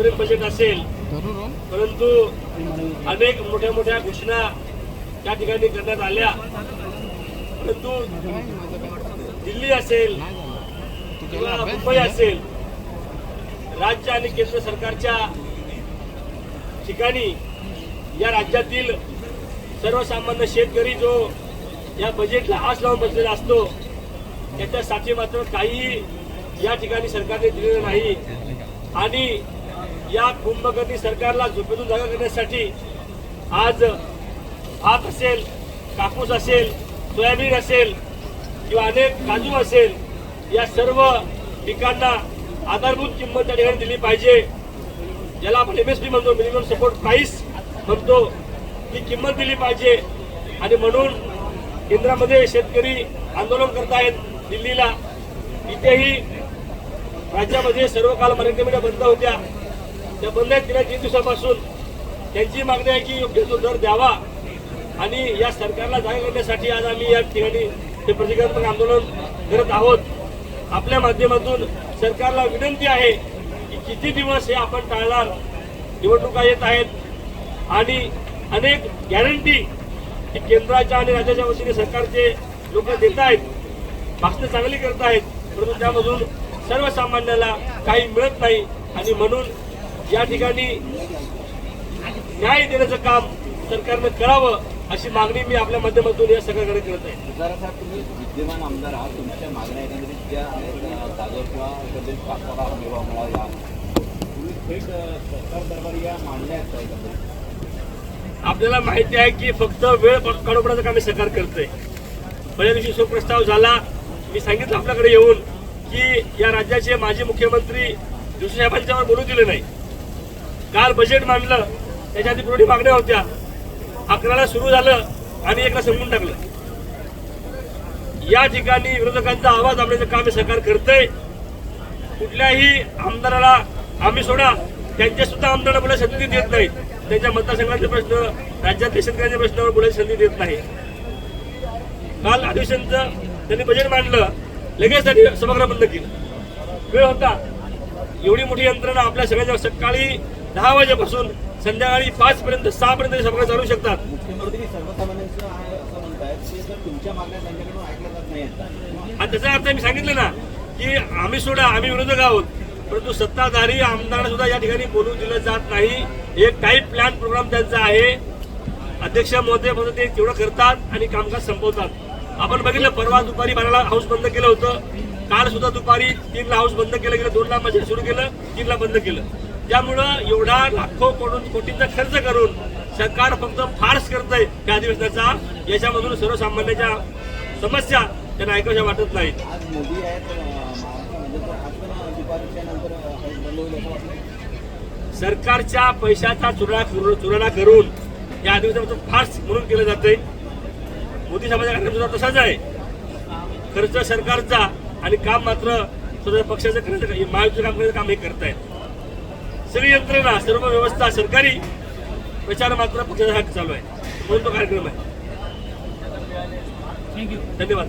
अंतरिम बजेट असेल. परंतु अनेक मोठ्या मोठ्या घोषणा त्या ठिकाणी करण्यात आल्या. परंतु दिल्ली असेल किंवा मुंबई असेल राज्य आणि केंद्र सरकारच्या ठिकाणी या राज्यातील सर्वसामान्य शेतकरी जो या बजेटला आस लावून बसलेला असतो त्याच्यासाठी मात्र काही या ठिकाणी सरकारने दिलेलं नाही. आणि या कुंभकर्णी सरकारला झोपेतून जागा करण्यासाठी आज भात असेल कापूस असेल सोयाबीन असेल किंवा अनेक काजू असेल या सर्व पिकांना आधारभूत किंमत त्या ठिकाणी दिली पाहिजे. ज्याला आपण एम एस पी म्हणतो मिनिमम सपोर्ट प्राईस म्हणतो ती किंमत दिली पाहिजे. आणि म्हणून केंद्रामध्ये शेतकरी आंदोलन करतायत दिल्लीला. इथेही राज्यामध्ये सर्व काल मराठी मीडिया बंद होत्या. त्या बंद आहेत गेल्या तीन दिवसापासून. त्यांची मागणी आहे की योग्य तो दर द्यावा. आणि या सरकारला जागा करण्यासाठी आज आम्ही या ठिकाणी हे प्रतिकात्मक आंदोलन करत आहोत. आपल्या माध्यमातून सरकारला विनंती आहे की किती दिवस हे आपण टाळणार? निवडणुका येत आहेत. आणि अनेक गॅरंटी की केंद्राच्या आणि राज्याच्या वतीने सरकारचे लोक देत आहेत. भाषणं चांगली करत आहेत. परंतु त्यामधून सर्वसामान्याला काही मिळत नाही. आणि म्हणून या ठिकाणी न्याय देण्याचं काम सरकारनं करावं अशी मागणी मी आपल्या माध्यमातून या सरकारकडे करत आहे. तुम्ही विद्यमान आमदार आहात तुमच्या मागण्या आपल्याला माहिती आहे की फक्त वेळ काढोपणाचं काम सरकार करतंय. पहिल्या दिवशी शोक प्रस्ताव झाला मी सांगितलं आपल्याकडे येऊन की या राज्याचे माजी मुख्यमंत्री जोशी साहेबांच्यावर बोलू दिले नाही. काल बजेट मांडलं त्याच्या आधी पुरवठी मागण्या होत्या. अकराला सुरू झालं आणि एकला संपून टाकलं. या ठिकाणी विरोधकांचा आवाज आपल्याचं काम सरकार करतंय. कुठल्याही आमदाराला आम्ही सोडा त्यांच्या सुद्धा आमदाराला बोलायला संधी देत नाही त्यांच्या मतदारसंघाचे प्रश्न राज्यातल्या शेतकऱ्यांच्या प्रश्नावर बोलायची संधी देत नाही. काल अधिवेशनचं त्यांनी बजेट मांडलं लगेच त्यांनी सभागृह बंद केलं. वेळ होता. एवढी मोठी यंत्रणा आपल्या सगळ्यांच्या सकाळी दहा वाजेपासून संध्याकाळी पाच पर्यंत सहा पर्यंत सभागृह चालू शकतात. आणि त्याचा अर्थ मी सांगितलं ना की आम्ही सोडा आम्ही विरोधक आहोत. परंतु सत्ताधारी आमदारांना सुद्धा या ठिकाणी बोलू दिलं जात नाही. एक काही प्लॅन प्रोग्राम त्यांचा आहे. अध्यक्ष महोदय फक्त ते तेवढं करतात आणि कामकाज संपवतात. आपण बघितलं परवा दुपारी बाराला हाऊस बंद केलं होतं. काल सुद्धा दुपारी तीनला हाऊस बंद केलं गेलं दोनला बजेट सुरू केलं तीनला बंद केलं. त्यामुळं एवढा लाखो कोटी कोटींचा खर्च करून सरकार फक्त फार्स करतंय त्या अधिवेशनाचा. याच्यामधून सर्वसामान्यांच्या समस्या त्यांना ऐकाव्या वाटत नाहीत. वाटतं सरकारच्या पैशाचा चुरा चुराणा करून या अधिवेशनाचं फार्स म्हणून केलं जातंय. मोदी साहेबांचा कार्यक्रम सुद्धा तसाच आहे. खर्च सरकारचा आणि काम मात्र स्वतः पक्षाचं करायचं महायुतीचं काम करायचं काम हे करतायत. सगळी यंत्रणा सर्व व्यवस्था सरकारी प्रचार मात्र पक्षाचा हक्क चालू आहे. म्हणून तो कार्यक्रम आहे. धन्यवाद.